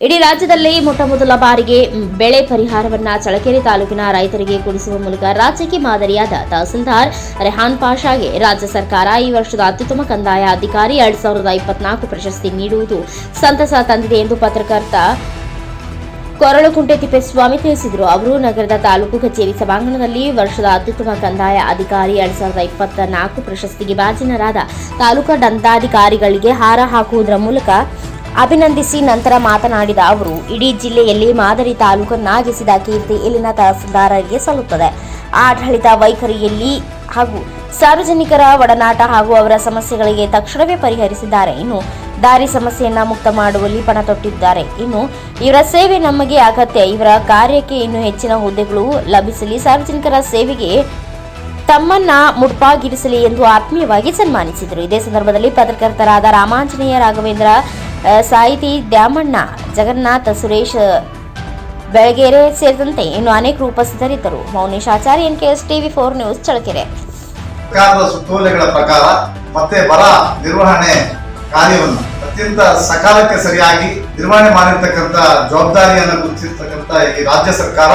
ಇಡೀ ರಾಜ್ಯದಲ್ಲಿ ಮೊಟ್ಟಮೊದಲ ಬಾರಿಗೆ ಬೆಳೆ ಪರಿಹಾರವನ್ನ ಚಳಕೆರೆ ತಾಲೂಕಿನ ರೈತರಿಗೆ ಕೊಡಿಸುವ ಮೂಲಕ ರಾಜ್ಯಕ್ಕೆ ಮಾದರಿಯಾದ ತಹಸೀಲ್ದಾರ್ ರೆಹಾನ್ ಪಾಷಾಗೆ ರಾಜ್ಯ ಸರ್ಕಾರ ಈ ವರ್ಷದ ಅತ್ಯುತ್ತಮ ಕಂದಾಯ ಅಧಿಕಾರಿ ಎರಡ್ ಸಾವಿರದ ಇಪ್ಪತ್ನಾಲ್ಕು ಪ್ರಶಸ್ತಿ ನೀಡುವುದು ಸಂತಸ ತಂದಿದೆ ಎಂದು ಪತ್ರಕರ್ತ ಕೊರಳುಕುಂಟೆ ತಿಪ್ಪೇಸ್ವಾಮಿ ತಿಳಿಸಿದರು. ಅವರು ನಗರದ ತಾಲೂಕು ಕಚೇರಿ ಸಭಾಂಗಣದಲ್ಲಿ ವರ್ಷದ ಅತ್ಯುತ್ತಮ ಕಂದಾಯ ಅಧಿಕಾರಿ ಎರಡ್ ಸಾವಿರದ ಇಪ್ಪತ್ತ ನಾಲ್ಕು ಪ್ರಶಸ್ತಿಗೆ ಭಾಜನರಾದ ತಾಲೂಕಾ ದಂತಾಧಿಕಾರಿಗಳಿಗೆ ಹಾರ ಹಾಕುವುದರ ಮೂಲಕ ಅಭಿನಂದಿಸಿ ನಂತರ ಮಾತನಾಡಿದ ಅವರು, ಇಡೀ ಜಿಲ್ಲೆಯಲ್ಲಿ ಮಾದರಿ ತಾಲೂಕನ್ನಾಗಿಸಿದ ಕೀರ್ತಿ ಇಲ್ಲಿನ ತಹಸೀಲ್ದಾರರಿಗೆ ಸಲ್ಲುತ್ತದೆ. ಆಡಳಿತ ವೈಖರಿಯಲ್ಲಿ ಹಾಗೂ ಸಾರ್ವಜನಿಕರ ಒಡನಾಟ ಹಾಗೂ ಅವರ ಸಮಸ್ಯೆಗಳಿಗೆ ತಕ್ಷಣವೇ ಪರಿಹರಿಸಿದ್ದಾರೆ. ಇನ್ನು ದಾರಿ ಸಮಸ್ಯೆಯನ್ನ ಮುಕ್ತ ಮಾಡುವಲ್ಲಿ ಪಣ ತೊಟ್ಟಿದ್ದಾರೆ. ಇನ್ನು ಇವರ ಸೇವೆ ನಮಗೆ ಅಗತ್ಯ. ಇವರ ಕಾರ್ಯಕ್ಕೆ ಇನ್ನು ಹೆಚ್ಚಿನ ಹುದ್ದೆಗಳು ಲಭಿಸಲಿ. ಸಾರ್ವಜನಿಕರ ಸೇವೆಗೆ ತಮ್ಮನ್ನ ಮುಡ್ಪಾಗಿರಿಸಲಿ ಎಂದು ಆತ್ಮೀಯವಾಗಿ ಸನ್ಮಾನಿಸಿದರು. ಇದೇ ಸಂದರ್ಭದಲ್ಲಿ ಪತ್ರಕರ್ತರಾದ ರಾಮಾಂಜನೇಯ ರಾಘವೇಂದ್ರ ಸಾಹಿತಿ ದ್ಯಾಮಣ್ಣ, ಜಗನ್ನಾಥ ಸುರೇಶ್, ಬೆಳಗೆರೆ ಸೇರಿದಂತೆ ಇನ್ನು ಅನೇಕರು ಉಪಸ್ಥಿತರಿದ್ದರು. Mounesh Acharya NKS TV four news Challakere ಸರ್ಕಾರದ ಸುತ್ತೋಲೆಗಳ ಪ್ರಕಾರ ಮತ್ತೆ ಬರ ನಿರ್ವಹಣೆ ಕಾರ್ಯವನ್ನು ಅತ್ಯಂತ ಸಕಾಲಕ್ಕೆ ಸರಿಯಾಗಿ ನಿರ್ವಹಣೆ ಮಾಡಿರ್ತಕ್ಕಂಥ ಜವಾಬ್ದಾರಿಯನ್ನು ಗುರುತಿರ್ತಕ್ಕಂಥ ಈ ರಾಜ್ಯ ಸರ್ಕಾರ,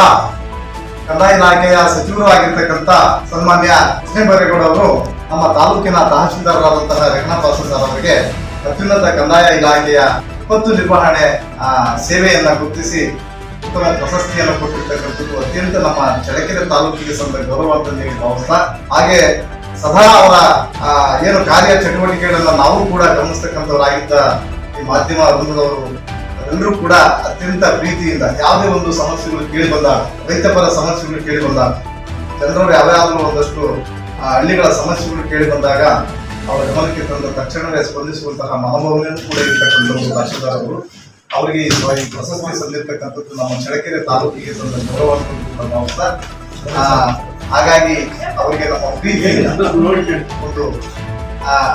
ಕಂದಾಯ ಇಲಾಖೆಯ ಸಚಿವರು ಆಗಿರ್ತಕ್ಕಂಥ ಸನ್ಮಾನ್ಯ ಕೃಷ್ಣ ಬೈರೇಗೌಡ ಅವರು ನಮ್ಮ ತಾಲೂಕಿನ ತಹಶೀಲ್ದಾರರಾದಂತಹ ರಂಗನಾಥ ಅವರಿಗೆ ಅತ್ಯುನ್ನತ ಕಂದಾಯ ಇಲಾಖೆಯ ವಿಪತ್ತು ನಿರ್ವಹಣೆ ಆ, ಸೇವೆಯನ್ನ ಗುರುತಿಸಿ ಉತ್ತಮ ಪ್ರಶಸ್ತಿಯನ್ನು ಕೊಟ್ಟಿರ್ತಕ್ಕಂಥದ್ದು ಅತ್ಯಂತ ನಮ್ಮ ಚಳ್ಳಕೆರೆ ತಾಲೂಕಿಗೆ ಸಂದ ಗೌರವ ಭಾವಿಸ್ತಾ ಹಾಗೆ ಸದಾ ಅವರ ಏನು ಕಾರ್ಯ ಚಟುವಟಿಕೆಗಳನ್ನ ನಾವು ಕೂಡ ಗಮನಿಸ್ತಕ್ಕಂಥವರಾಗಿದ್ದ ಈ ಮಾಧ್ಯಮ ವೃಂದದವರು ಎಲ್ಲರೂ ಕೂಡ ಅತ್ಯಂತ ಪ್ರೀತಿಯಿಂದ ಯಾವುದೇ ಒಂದು ಸಮಸ್ಯೆಗಳು ಕೇಳಿ ಬಂದಾಗ ರೈತಪರ ಸಮಸ್ಯೆಗಳು ಕೇಳಿ ಬಂದಾಗ ಜನರವರು ಯಾವ್ಯಾವುದೋ ಒಂದಷ್ಟು ಹಳ್ಳಿಗಳ ಸಮಸ್ಯೆಗಳು ಕೇಳಿ ಬಂದಾಗ ಅವರ ಗಮನಕ್ಕೆ ತಂದು ತಕ್ಷಣವೇ ಸ್ಪಂದಿಸುವಂತಹ ಮನೋಭಾವನೆಯನ್ನು ಕೂಡ ಇರ್ತಕ್ಕಂಥವರು ತಹಶೀಲ್ದಾರ್ ಅವರು ಅವರಿಗೆ ಈ ಪ್ರಶಸ್ತಿ ಸಂದಿರ್ತಕ್ಕಂಥದ್ದು ನಮ್ಮ ಚಳಕೆರೆ ತಾಲೂಕಿಗೆ ತಂದ ಗೌರವ ಅಂತ ಕೂಡ ಭಾವಿಸ್ತಾ ಆ, ಹಾಗಾಗಿ ಅವರಿಗೆ ನಮ್ಮ ಒಂದು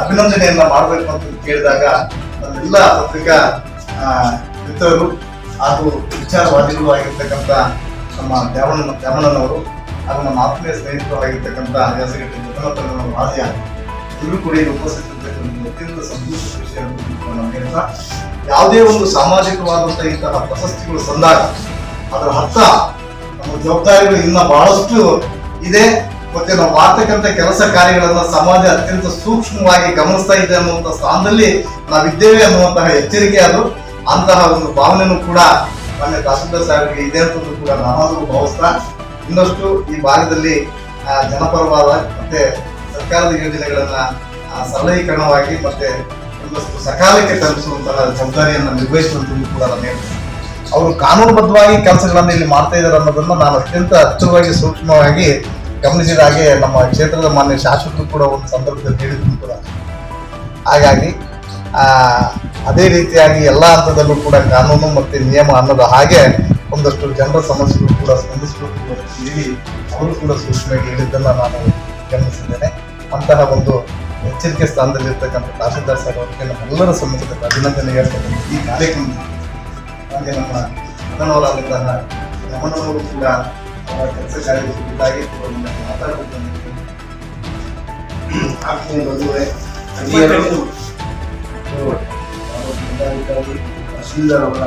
ಅಭಿನಂದನೆಯನ್ನ ಮಾಡಬೇಕು ಅಂತ ಕೇಳಿದಾಗ ನಮ್ಮೆಲ್ಲ ಪತ್ರಿಕಾ ಮಿತ್ರರು ಹಾಗೂ ವಿಚಾರವಾದಿಗಳು ಆಗಿರ್ತಕ್ಕಂಥ ನಮ್ಮ ದ್ಯಾವಣ್ಣ ದ್ಯಾವಣ್ಣನವರು ಹಾಗೂ ನಮ್ಮ ಆತ್ಮೀಯ ಸ್ನೇಹಿತರು ಆಗಿರ್ತಕ್ಕಂಥ ಯಾಸಗಟ್ಟಿ ಜಗನ್ನಾಥನವರು ಆದ್ಯ ಇವರು ಕೂಡ ಇಲ್ಲಿ ಅತ್ಯಂತ ಸಂತೋಷ ವಿಷಯ ಅಂತ ನಾನು ಹೇಳ್ತಾ ಯಾವುದೇ ಒಂದು ಸಾಮಾಜಿಕವಾದಂಥ ಇಂತಹ ಪ್ರಶಸ್ತಿಗಳು ಸಂದಾಗ ಅದರ ಅರ್ಥ ನಮ್ಮ ಜವಾಬ್ದಾರಿಗಳು ಇನ್ನ ಬಹಳಷ್ಟು ಇದೆ. ಮತ್ತೆ ನಾವು ಮಾಡ್ತಕ್ಕಂಥ ಕೆಲಸ ಕಾರ್ಯಗಳನ್ನ ಸಮಾಜ ಅತ್ಯಂತ ಸೂಕ್ಷ್ಮವಾಗಿ ಗಮನಿಸ್ತಾ ಇದೆ ಅನ್ನುವಂಥ ಸ್ಥಾನದಲ್ಲಿ ನಾವಿದ್ದೇವೆ ಅನ್ನುವಂತಹ ಎಚ್ಚರಿಕೆ ಅದು. ಅಂತಹ ಒಂದು ಭಾವನೆನೂ ಕೂಡ ಮಾನ್ಯ ತಹಸೀಲ್ದಾರ್ ಸಾಹೇಬರಿಗೆ ಇದೆ ಅಂತಂದು ಕೂಡ ನಾನಾದರೂ ಭಾವಿಸ್ತಾ ಇನ್ನಷ್ಟು ಈ ಭಾಗದಲ್ಲಿ ಜನಪರವಾದ ಮತ್ತೆ ಸರ್ಕಾರದ ಯೋಜನೆಗಳನ್ನ ಸರಳೀಕರಣವಾಗಿ ಮತ್ತೆ ಒಂದಷ್ಟು ಸಕಾಲಕ್ಕೆ ತಲುಪಿಸುವಂತಹ ಜವಾಬ್ದಾರಿಯನ್ನು ನಿರ್ವಹಿಸುವಂಥದ್ದು ಕೂಡ ನಾನು ಅವರು ಕಾನೂನುಬದ್ಧವಾಗಿ ಕೆಲಸಗಳನ್ನು ಇಲ್ಲಿ ಮಾಡ್ತಾ ಇದ್ದಾರೆ ಅನ್ನೋದನ್ನ ನಾನು ಅತ್ಯಂತ ಹತ್ತಿರವಾಗಿ ಸೂಕ್ಷ್ಮವಾಗಿ ಗಮನಿಸಿದ ಹಾಗೆ ನಮ್ಮ ಕ್ಷೇತ್ರದ ಮಾನ್ಯ ಶಾಸಕರು ಕೂಡ ಒಂದು ಸಂದರ್ಭದಲ್ಲಿ ಹೇಳಿದ್ರು ಕೂಡ. ಹಾಗಾಗಿ ಅದೇ ರೀತಿಯಾಗಿ ಎಲ್ಲ ಹಂತದಲ್ಲೂ ಕೂಡ ಕಾನೂನು ಮತ್ತು ನಿಯಮ ಅನ್ನೋದು ಹಾಗೆ ಒಂದಷ್ಟು ಜನರ ಸಮಸ್ಯೆಗಳು ಕೂಡ ಸ್ಪಂದಿಸಬೇಕು ಹೇಳಿ ಅವರು ಕೂಡ ಸೂಕ್ಷ್ಮವಾಗಿ ಹೇಳಿದ್ದನ್ನ ನಾನು ಗಮನಿಸಿದ್ದೇನೆ. ಅಂತಹ ಒಂದು ಎಚ್ಚರಿಕೆ ಸ್ಥಾನದಲ್ಲಿರ್ತಕ್ಕಂಥ ತಹಸೀಲ್ದಾರ್ ಸರ್ ಅವರಿಗೆ ನಮ್ಮೆಲ್ಲರ ಸಮ್ಮುಖದಲ್ಲಿ ಅಭಿನಂದನೆ ಹೇಳ್ತಕ್ಕಂಥ ಈ ಕಾರ್ಯಕ್ರಮ ಹಾಗೆ ನಮ್ಮ ಮಗನವರಾದಂತಹ ರಮಣವರು ಕೂಡ ಅವರ ಕೆಲಸ ಕಾರ್ಯದಲ್ಲಿ ಮಾತಾಡಬೇಕು ಆತ್ಮೀಯ ಬಂಧುಗಳೇ ತಹಸೀಲ್ದಾರ್ ಅವರ